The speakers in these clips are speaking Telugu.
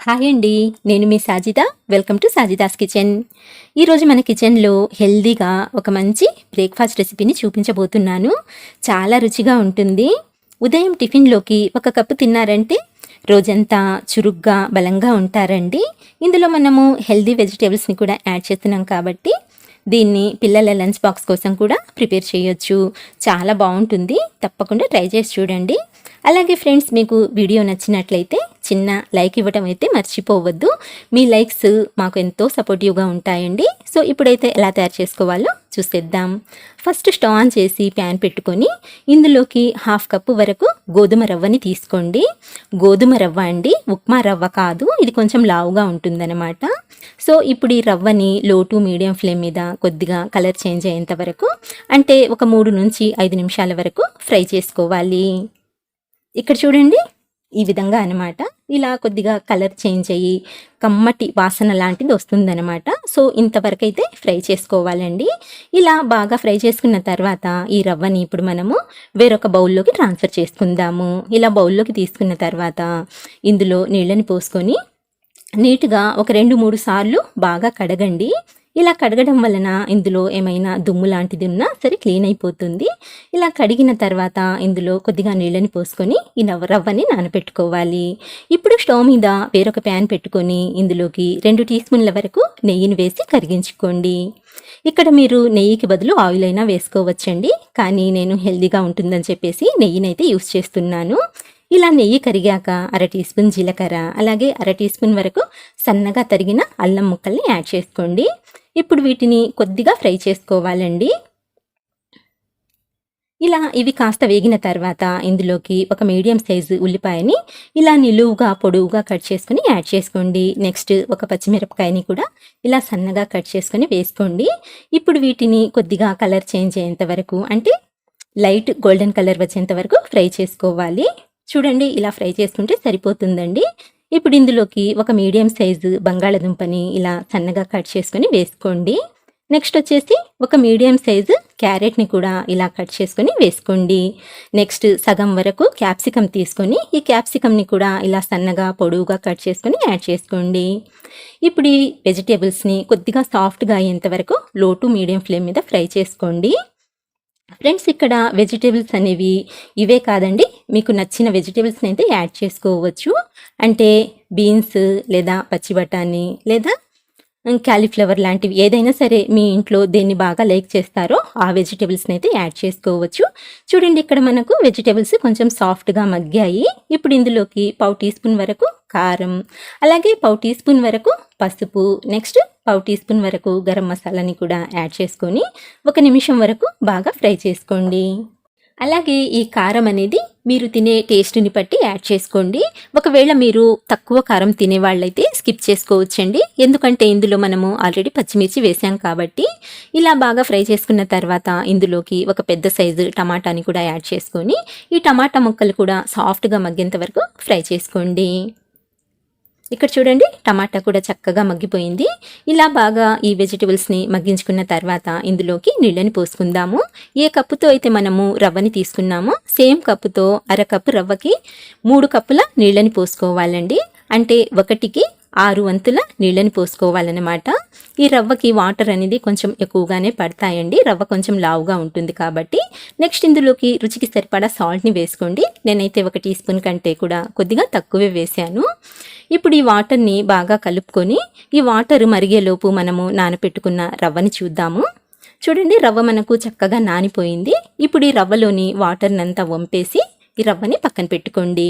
హాయ్ అండి నేను మీ Sajida. Welcome to Sajida's kitchen. ఈరోజు మన కిచెన్లో హెల్దీగా ఒక మంచి బ్రేక్ఫాస్ట్ రెసిపీని చూపించబోతున్నాను. చాలా రుచిగా ఉంటుంది. ఉదయం టిఫిన్లోకి ఒక కప్పు తిన్నారంటే రోజంతా చురుగ్గా బలంగా ఉంటారండి. ఇందులో మనము హెల్దీ వెజిటేబుల్స్ని కూడా యాడ్ చేస్తున్నాం కాబట్టి దీన్ని పిల్లల లంచ్ బాక్స్ కోసం కూడా ప్రిపేర్ చేయొచ్చు. చాలా బాగుంటుంది. తప్పకుండా ట్రై చేసి చూడండి. అలాగే ఫ్రెండ్స్ మీకు వీడియో నచ్చినట్లయితే చిన్న లైక్ ఇవ్వటం అయితే మర్చిపోవద్దు. మీ లైక్స్ మాకు ఎంతో సపోర్టివ్గా ఉంటాయండి. సో ఇప్పుడైతే ఎలా తయారు చేసుకోవాలో చూసేద్దాం. ఫస్ట్ స్టవ్ ఆన్ చేసి ప్యాన్ పెట్టుకొని ఇందులోకి హాఫ్ కప్పు వరకు గోధుమ రవ్వని తీసుకోండి. గోధుమ రవ్వ అండి ఉప్మా రవ్వ కాదు. ఇది కొంచెం లావుగా ఉంటుందన్నమాట. సో ఇప్పుడు ఈ రవ్వని లో టు మీడియం ఫ్లేమ్ మీద కొద్దిగా కలర్ చేంజ్ అయ్యేంత వరకు అంటే ఒక మూడు నుంచి ఐదు నిమిషాల వరకు ఫ్రై చేసుకోవాలి. ఇక్కడ చూడండి ఈ విధంగా అనమాట ఇలా కొద్దిగా కలర్ చేంజ్ అయ్యి కమ్మటి వాసన లాంటిది వస్తుందన్నమాట. సో ఇంతవరకు అయితే ఫ్రై చేసుకోవాలండి. ఇలా బాగా ఫ్రై చేసుకున్న తర్వాత ఈ రవ్వని ఇప్పుడు మనము వేరొక బౌల్లోకి ట్రాన్స్ఫర్ చేసుకుందాము. ఇలా బౌల్లోకి తీసుకున్న తర్వాత ఇందులో నీళ్ళని పోసుకొని నీట్గా ఒక రెండు మూడు సార్లు బాగా కడగండి. ఇలా కడగడం వలన ఇందులో ఏమైనా దుమ్ము లాంటిది ఉన్నా సరే క్లీన్ అయిపోతుంది. ఇలా కడిగిన తర్వాత ఇందులో కొద్దిగా నీళ్ళని పోసుకొని ఈ రవ్వని నానబెట్టుకోవాలి. ఇప్పుడు స్టవ్ మీద వేరొక ప్యాన్ పెట్టుకొని ఇందులోకి రెండు టీ స్పూన్ల వరకు నెయ్యిని వేసి కరిగించుకోండి. ఇక్కడ మీరు నెయ్యికి బదులు ఆయిల్ అయినా వేసుకోవచ్చండి. కానీ నేను హెల్దీగా ఉంటుందని చెప్పేసి నెయ్యినైతే యూస్ చేస్తున్నాను. ఇలా నెయ్యి కరిగాక అర టీ స్పూన్ జీలకర్ర అలాగే అర టీ స్పూన్ వరకు సన్నగా తరిగిన అల్లం ముక్కల్ని యాడ్ చేసుకోండి. ఇప్పుడు వీటిని కొద్దిగా ఫ్రై చేసుకోవాలండి. ఇలా ఇవి కాస్త వేగిన తర్వాత ఇందులోకి ఒక మీడియం సైజు ఉల్లిపాయని ఇలా నిలువుగా పొడవుగా కట్ చేసుకుని యాడ్ చేసుకోండి. నెక్స్ట్ ఒక పచ్చిమిరపకాయని కూడా ఇలా సన్నగా కట్ చేసుకొని వేసుకోండి. ఇప్పుడు వీటిని కొద్దిగా కలర్ చేంజ్ అయ్యేంత వరకు అంటే లైట్ గోల్డెన్ కలర్ వచ్చేంత వరకు ఫ్రై చేసుకోవాలి. చూడండి ఇలా ఫ్రై చేసుకుంటే సరిపోతుందండి. ఇప్పుడు ఇందులోకి ఒక మీడియం సైజు బంగాళదుంపని ఇలా సన్నగా కట్ చేసుకొని వేసుకోండి. నెక్స్ట్ వచ్చేసి ఒక మీడియం సైజు క్యారెట్ని కూడా ఇలా కట్ చేసుకొని వేసుకోండి. నెక్స్ట్ సగం వరకు క్యాప్సికమ్ తీసుకొని ఈ క్యాప్సికమ్ని కూడా ఇలా సన్నగా పొడవుగా కట్ చేసుకొని యాడ్ చేసుకోండి. ఇప్పుడు ఈ వెజిటేబుల్స్ని కొద్దిగా సాఫ్ట్గా అయ్యేంత వరకు లో టు మీడియం ఫ్లేమ్ మీద ఫ్రై చేసుకోండి. ఫ్రెండ్స్ ఇక్కడ వెజిటేబుల్స్ అనేవి ఇవే కాదండి. మీకు నచ్చిన వెజిటేబుల్స్ని అయితే యాడ్ చేసుకోవచ్చు. అంటే బీన్స్ లేదా పచ్చి బఠానీ లేదా క్యాలీఫ్లవర్ లాంటివి ఏదైనా సరే మీ ఇంట్లో దేన్ని బాగా లైక్ చేస్తారో ఆ వెజిటేబుల్స్ని అయితే యాడ్ చేసుకోవచ్చు. చూడండి ఇక్కడ మనకు వెజిటేబుల్స్ కొంచెం సాఫ్ట్గా మగ్గాయి. ఇప్పుడు ఇందులోకి పావు టీ స్పూన్ వరకు కారం అలాగే పావు టీ స్పూన్ వరకు పసుపు. నెక్స్ట్ పావు టీ స్పూన్ వరకు గరం మసాలాని కూడా యాడ్ చేసుకొని ఒక నిమిషం వరకు బాగా ఫ్రై చేసుకోండి. అలాగే ఈ కారం అనేది మీరు తినే టేస్ట్ని బట్టి యాడ్ చేసుకోండి. ఒకవేళ మీరు తక్కువ కారం తినే వాళ్ళైతే స్కిప్ చేసుకోవచ్చండి. ఎందుకంటే ఇందులో మనము ఆల్రెడీ పచ్చిమిర్చి వేసాం కాబట్టి ఇలా బాగా ఫ్రై చేసుకున్న తర్వాత ఇందులోకి ఒక పెద్ద సైజు టమాటాని కూడా యాడ్ చేసుకొని ఈ టమాటా ముక్కలు కూడా సాఫ్ట్గా మగ్గేంత వరకు ఫ్రై చేసుకోండి. ఇక్కడ చూడండి టమాటా కూడా చక్కగా మగ్గిపోయింది. ఇలా బాగా ఈ వెజిటబుల్స్ని మగ్గించుకున్న తర్వాత ఇందులోకి నీళ్ళని పోసుకుందాము. ఏ కప్పుతో అయితే మనము రవ్వని తీసుకున్నామో సేమ్ కప్పుతో అర కప్పు రవ్వకి మూడు కప్పుల నీళ్ళని పోసుకోవాలండి. అంటే ఒకటికి ఆరు వంతుల నీళ్ళని పోసుకోవాలన్నమాట. ఈ రవ్వకి వాటర్ అనేది కొంచెం ఎక్కువగానే పడతాయండి. రవ్వ కొంచెం లావుగా ఉంటుంది కాబట్టి. నెక్స్ట్ ఇందులోకి రుచికి సరిపడా సాల్ట్ని వేసుకోండి. నేనైతే ఒక టీ స్పూన్ కంటే కూడా కొద్దిగా తక్కువే వేశాను. ఇప్పుడు ఈ వాటర్ని బాగా కలుపుకొని ఈ వాటర్ మరిగేలోపు మనము నానపెట్టుకున్న రవ్వని చూద్దాము. చూడండి రవ్వ మనకు చక్కగా నానిపోయింది. ఇప్పుడు ఈ రవ్వలోని వాటర్నంతా వంపేసి ఈ రవ్వని పక్కన పెట్టుకోండి.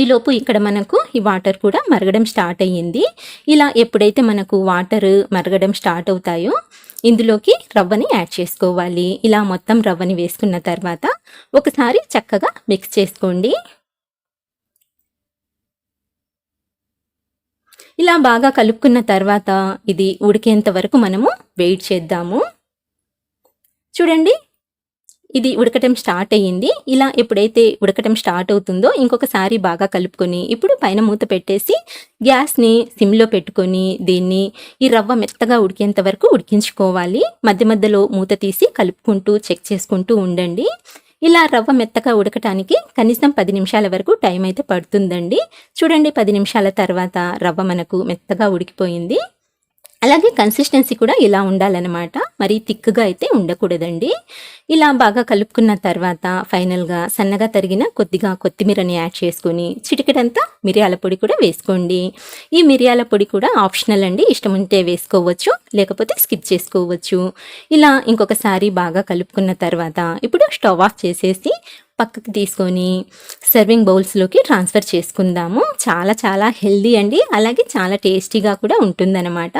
ఈలోపు ఇక్కడ మనకు ఈ వాటర్ కూడా మరగడం స్టార్ట్ అయ్యింది. ఇలా ఎప్పుడైతే మనకు వాటర్ మరగడం స్టార్ట్ అవుతాయో ఇందులోకి రవ్వని యాడ్ చేసుకోవాలి. ఇలా మొత్తం రవ్వని వేసుకున్న తర్వాత ఒకసారి చక్కగా మిక్స్ చేసుకోండి. ఇలా బాగా కలుపుకున్న తర్వాత ఇది ఉడికేంత వరకు మనము వెయిట్ చేద్దాము. చూడండి ఇది ఉడకటం స్టార్ట్ అయ్యింది. ఇలా ఎప్పుడైతే ఉడకటం స్టార్ట్ అవుతుందో ఇంకొకసారి బాగా కలుపుకొని ఇప్పుడు పైన మూత పెట్టేసి గ్యాస్ని సిమ్లో పెట్టుకొని దీన్ని ఈ రవ్వ మెత్తగా ఉడికేంత వరకు ఉడికించుకోవాలి. మధ్య మధ్యలో మూత తీసి కలుపుకుంటూ చెక్ చేసుకుంటూ ఉండండి. ఇలా రవ్వ మెత్తగా ఉడకటానికి కనీసం పది నిమిషాల వరకు టైం అయితే పడుతుందండి. చూడండి పది నిమిషాల తర్వాత రవ్వ మనకు మెత్తగా ఉడికిపోయింది. అలాగే కన్సిస్టెన్సీ కూడా ఇలా ఉండాలన్నమాట. మరీ థిక్గా అయితే ఉండకూడదండి. ఇలా బాగా కలుపుకున్న తర్వాత ఫైనల్గా సన్నగా తరిగిన కొద్దిగా కొత్తిమీరని యాడ్ చేసుకొని చిటికెడంతా మిరియాల పొడి కూడా వేసుకోండి. ఈ మిరియాల పొడి కూడా ఆప్షనల్ అండి. ఇష్టం ఉంటే వేసుకోవచ్చు లేకపోతే స్కిప్ చేసుకోవచ్చు. ఇలా ఇంకొకసారి బాగా కలుపుకున్న తర్వాత ఇప్పుడు స్టవ్ ఆఫ్ చేసేసి పక్కకి తీసుకొని సర్వింగ్ బౌల్స్లోకి ట్రాన్స్ఫర్ చేసుకుందాము. చాలా చాలా హెల్దీ అండి. అలాగే చాలా టేస్టీగా కూడా ఉంటుందన్నమాట.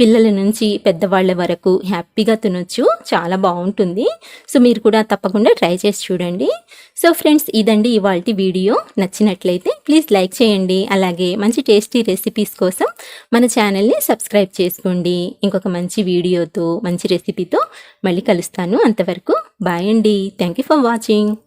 పిల్లల నుంచి పెద్దవాళ్ళ వరకు హ్యాపీగా తినొచ్చు. చాలా బాగుంటుంది. సో మీరు కూడా తప్పకుండా ట్రై చేసి చూడండి. సో ఫ్రెండ్స్ ఇదండి ఇవాళ వీడియో. నచ్చినట్లయితే ప్లీజ్ లైక్ చేయండి. అలాగే మంచి టేస్టీ రెసిపీస్ కోసం మన ఛానల్ని సబ్స్క్రైబ్ చేసుకోండి. ఇంకొక మంచి వీడియోతో మంచి రెసిపీతో మళ్ళీ కలుస్తాను అంతవరకు. బాయ్ అండి. Thank you for watching